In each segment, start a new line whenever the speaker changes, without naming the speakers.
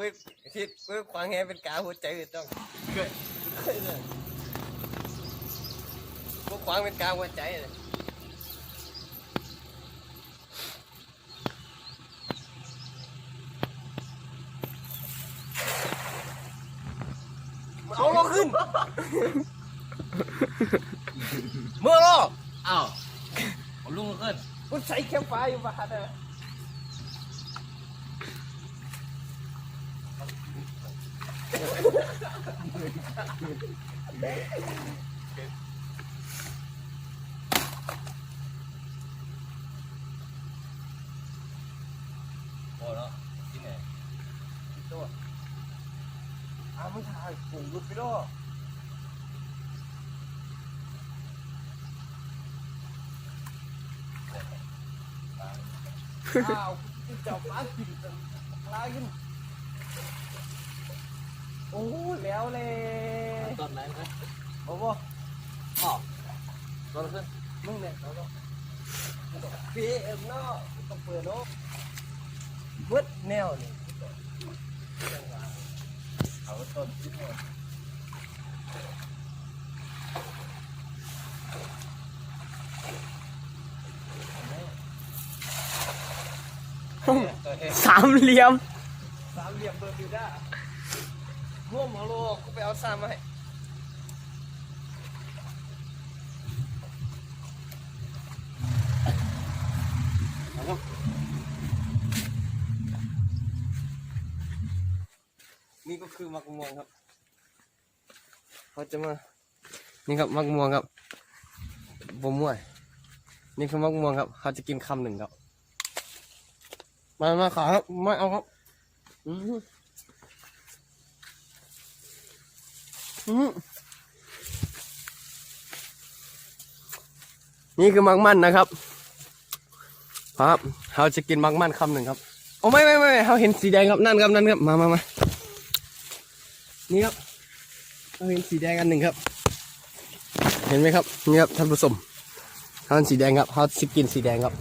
กูทิศกูควางแหเป็นกาหัวใจต้องเคยเคยเลยกูควางเป็นกาหัวใจเลยเอาลงขึ้นเมื่อรอ
อ้าวผมลุงขึ้น
กูใส่แคมไฟอยู่บ้านเล ย
โอ้แล้วที่ไหน
ตัวอ้าวมึงถ่ายปุ่งรุดไปรออ้าวจะปลากินปลากิน โอ้แล้วเลย
ตอนไหนนะ
บอกว่า
อ้าวตอนขึ้น
มึงเนี่ยเราต้องปีเอ็มเนาะต้องเปิดเนาะเบิดแนวนี่เขาต้นคิดว่า
สามเหลี่ยม
สามเหลี่ยมเบอร์บิวด้า ร่วมหมอโลกูไปเอาซ้ำมาให้นี่ก็คือมักม่วงครับเขาจะมา นี่ครับมักม่วงครับบมม่วย นี่คือมักม่วงครับเขาจะกินคำหนึ่งครับ มามาขาครับไม่เอาครับ อือหืออือหือ นี่คือมักมันนะครับ ครับเขาจะกินมักมันคำหนึ่งครับโอ้ไม่ไม่ไม่เขาเห็นสีแดงครับนั่นครับนั่นครับมามามานี่ครับเขาเห็นสีแดงอันหนึ่งครับ เห็นไหมครับนี่ครับท่านผู้ชมเขาเห็นสีแดงครับเขาจะกินสีแดงครับ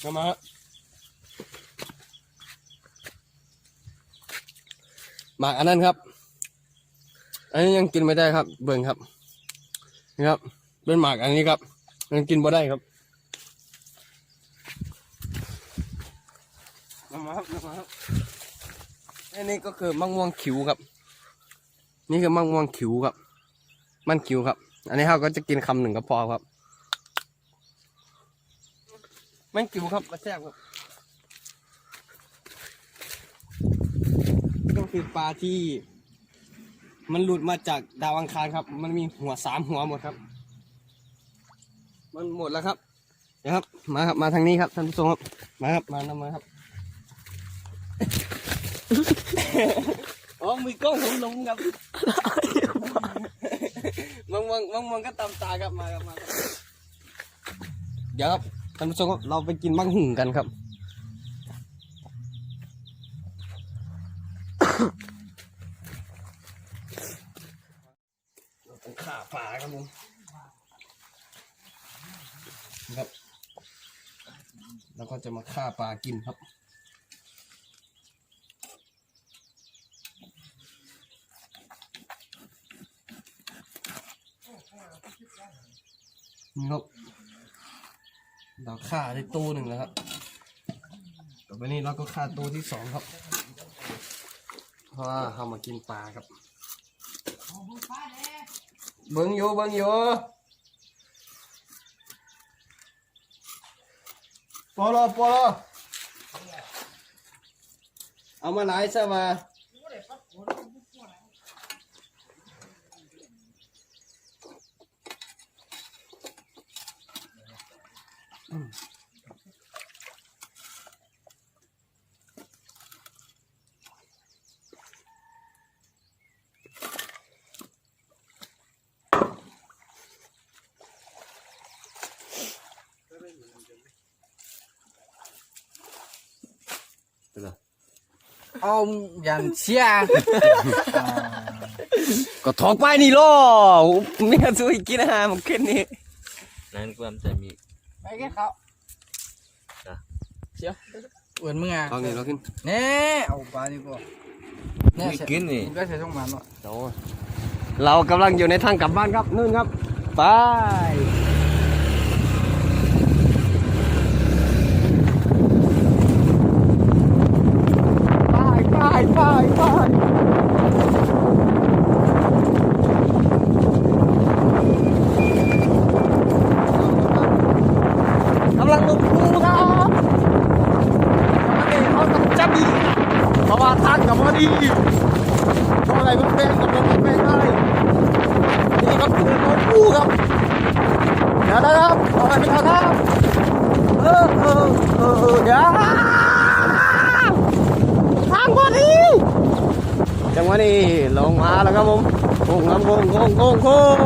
เข้ามา หมากอันนั้นครับ อันนี้ยังกินไม่ได้ครับ เบิ่งครับนี่ครับ เป็นหมากอันนี้ครับ ยังกินไม่ได้ครับมามาครับมาครับอันนี้ก็คือมะม่วงขิวครับ นี่คือมะม่วงขิวครับ มันขิวครับ อันนี้เขาก็จะกินคำหนึ่งก็พอครับแม่งกิวครับมาแซ่บครับ คือปลาที่ มันหลุดมาจากดาวอังคารครับ มันมีหัวสามหัวหมดครับ มันหมดแล้วครับ เดี๋ยวครับ มาครับ มาทางนี้ครับท่านผู้ชมครับ มาครับ มานำมาครับอ๋อมือกล้องผมลงครับมังมังมังมังก็ตามตาครับมาครับมาเดี๋ยวครับท่านผู้ชมครับเราไปกินมังหุงกันครับ เรา ต้องฆ่าปลาครับผมครับแล้วก็จะมาฆ่าปลากินครับนี่ครับเราฆ่าได้ตัวหนึ่งแล้วครับ ต่อไปนี้เราก็ฆ่าตัวที่สองครับ ราะว่าเรามากินปลาครับ เบิ้งอยู่เบิ้งอยู่ปอลอปอลอเอามาหลายซะมา เอายันเชียก็ถอกไปนี่ล่อเมียช่วยกินอาหารผมขึ้นนี่
นั่นก็จะมี
ไปแค่เขา
เชียวเอื่นมึงอะ
เอานี่เราขึ้น
เน่เอาปลานี่ก็เนี่ย
ไม่กินนี่
มึงก็ใช้ช่องมันเนาะ
โอ้เรากำลังอยู่ในทางกลับบ้านครับนู่นครับ ไปไป ไปไปไปกำลังลงภูครับนี่เขาต้องจับดีเพราะว่าทางกับพอดีเพราะอะไรมันเป็นกับมันเป็นได้นี่ครับคือลงภูครับเดี๋ยวนะครับเอาไปเป็นครับเออเออเออเดี๋ยว ทางพอดีจังหวะนี้ลงมาแล้วครับผมโค้งครับโค้งโค้งโค้งโค้ง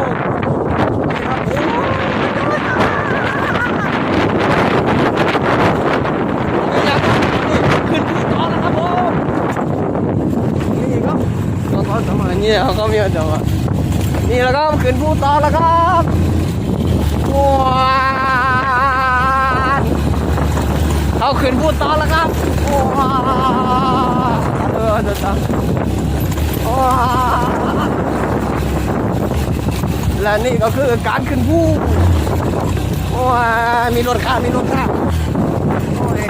ขึ้นที่ต่อแล้วครับผมนี่ก็ขอสมัยนี้เขาก็มีอันเดียวะนี่แล้วก็ขึ้นผู้ต่อแล้วครับว้าวเอาขึ้นผู้ต่อแล้วครับว้า วเออจะทำว้าวและนี่ก็คือการขึ้นภูว้ามีรถข้ามมีรถข้ามโอ้ย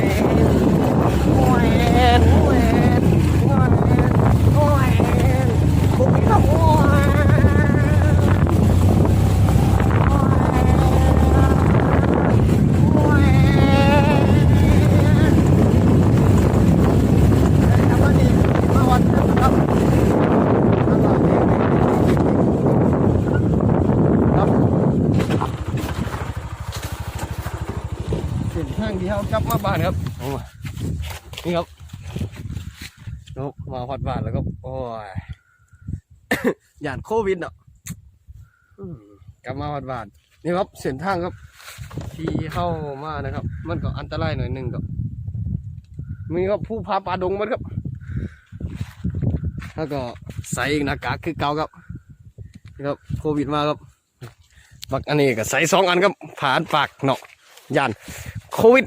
โอ้ยโอ้ยโอ้ยโอ้ยโอ้ยครับโอ้ยโอ้ยทำมาดีมาวัดครับครับเส้นทางที่เขากลับ มาบ้านครับนี่ครับนกมาฮอดบ้านแล้วก็โอ้ยหยานโควิดเนาะกลับมาฮอดบ้านนี่ครับเส้นทางครับ ที่เข้ามานะครับ มันก็อันตรายหน่อยหนึ่งก็มีครับผู้พาป่าดงมันครับแล้วก็ใส่หน้ากากคือเก่าครับนี่ครับโควิดมาครับบักอันนี้ก็ใส่สองอันครับผ่านปากเนาะยานโควิด